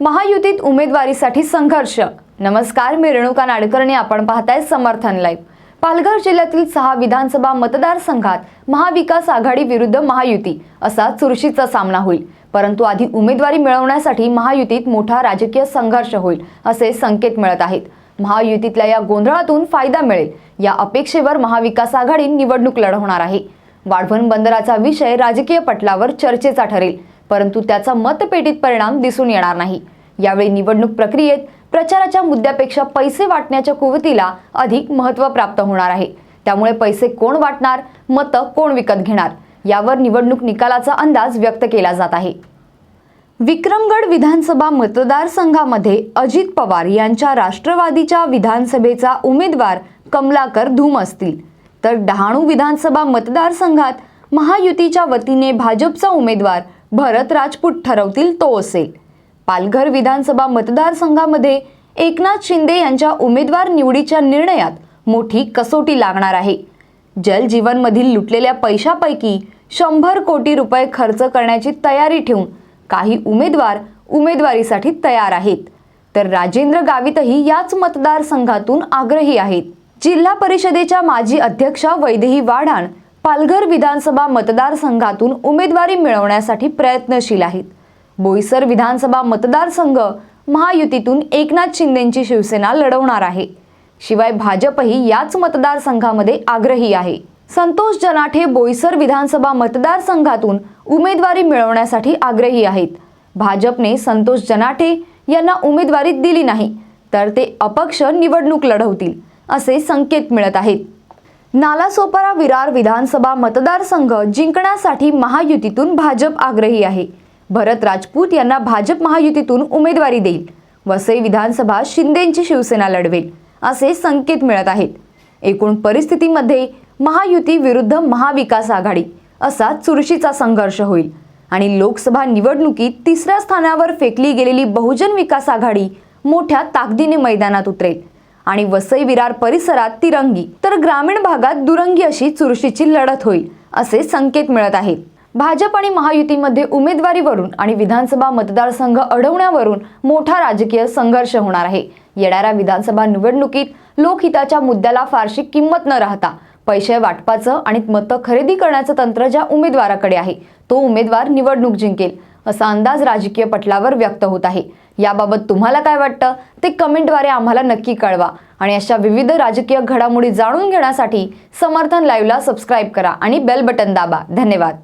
महायुतीत उमेदवारीसाठी संघर्ष. नमस्कार मी रेणुका नाडकर्णी आपण पाहताय समर्थन लाईव्ह. पालघर जिल्ह्यातील सहा विधानसभा मतदारसंघात महाविकास आघाडी विरुद्ध महायुती असा चुरशीचा सामना होईल. परंतु आधी उमेदवारी मिळवण्यासाठी महायुतीत मोठा राजकीय संघर्ष होईल असे संकेत मिळत आहेत. महायुतीतल्या या गोंधळातून फायदा मिळेल या अपेक्षेवर महाविकास आघाडी निवडणूक लढवणार आहे. वाढवण बंदराचा विषय राजकीय पटलावर चर्चेचा ठरेल. परंतु त्याचा मतपेटीत परिणाम दिसून येणार नाही. यावेळी निवडणूक प्रक्रियेत प्रचाराच्या मुद्द्यापेक्षा पैसे वाटण्याच्या कुवतीला अधिक महत्त्व प्राप्त होणार आहे. त्यामुळे पैसे कोण वाटणार मतं कोण विकत घेणार यावर निवडणूक निकालाचा अंदाज व्यक्त केला जात आहे. विक्रमगड विधानसभा मतदारसंघामध्ये अजित पवार यांच्या राष्ट्रवादीच्या विधानसभेचा उमेदवार कमलाकर धूम असतील. तर डहाणू विधानसभा मतदारसंघात महायुतीच्या वतीने भाजपचा उमेदवार भरत राजपूत ठरवतील तो असेल. पालघर विधानसभा मतदारसंघामध्ये एकनाथ शिंदे यांच्या उमेदवार निवडीच्या निर्णयात मोठी कसोटी लागणार आहे. जलजीवनमधील लुटलेल्या पैशापैकी शंभर कोटी रुपये खर्च करण्याची तयारी ठेवून काही उमेदवार उमेदवारीसाठी तयार आहेत. तर राजेंद्र गावितही याच मतदारसंघातून आग्रही आहेत. जिल्हा परिषदेच्या माजी अध्यक्षा वैदेही वाढाण पालघर विधानसभा मतदारसंघातून उमेदवारी मिळवण्यासाठी प्रयत्नशील आहेत. बोईसर विधानसभा मतदारसंघ महायुतीतून एकनाथ शिंदेंची शिवसेना लढवणार आहे. शिवाय भाजपही याच मतदारसंघामध्ये आग्रही आहे. संतोष जनाठे बोईसर विधानसभा मतदारसंघातून उमेदवारी मिळवण्यासाठी आग्रही आहेत. भाजपने संतोष जनाठे यांना उमेदवारी दिली नाही तर ते अपक्ष निवडणूक लढवतील असे संकेत मिळत आहेत. नालासोपारा विरार विधानसभा मतदारसंघ जिंकण्यासाठी महायुतीतून भाजप आग्रही आहे. भरत राजपूत यांना भाजप महायुतीतून उमेदवारी देईल. वसई विधानसभा शिंदेंची शिवसेना लढवेल असे संकेत मिळत आहेत. एकूण परिस्थितीमध्ये महायुती विरुद्ध महाविकास आघाडी असा चुरशीचा संघर्ष होईल. आणि लोकसभा निवडणुकीत तिसऱ्या स्थानावर फेकली गेलेली बहुजन विकास आघाडी मोठ्या ताकदीने मैदानात उतरेल. आणि वसई विरार परिसरात तिरंगी तर ग्रामीण भागात दुरंगी अशी चुरशीची लढत होईल असे संकेत मिळत आहेत. भाजप आणि महायुतीमध्ये उमेदवारीवरून आणि विधानसभा मतदारसंघ अडवण्यावरून मोठा राजकीय संघर्ष होणार आहे. येणाऱ्या विधानसभा निवडणुकीत लोकहिताच्या मुद्द्याला फारशी किंमत न राहता पैसे वाटपाचं आणि मतं खरेदी करण्याचं तंत्र ज्या उमेदवाराकडे आहे तो उमेदवार निवडणूक जिंकेल. असा अंदाज राजकीय पटलावर व्यक्त होत आहे. याबाबत तुम्हाला काय वाटतं? ते कमेंटद्वारे आम्हाला नक्की कळवा आणि अशा विविध राजकीय घडामोडी जाणून घेण्यासाठी समर्थन लाईव्हला सबस्क्राईब करा आणि बेल बटन दाबा. धन्यवाद.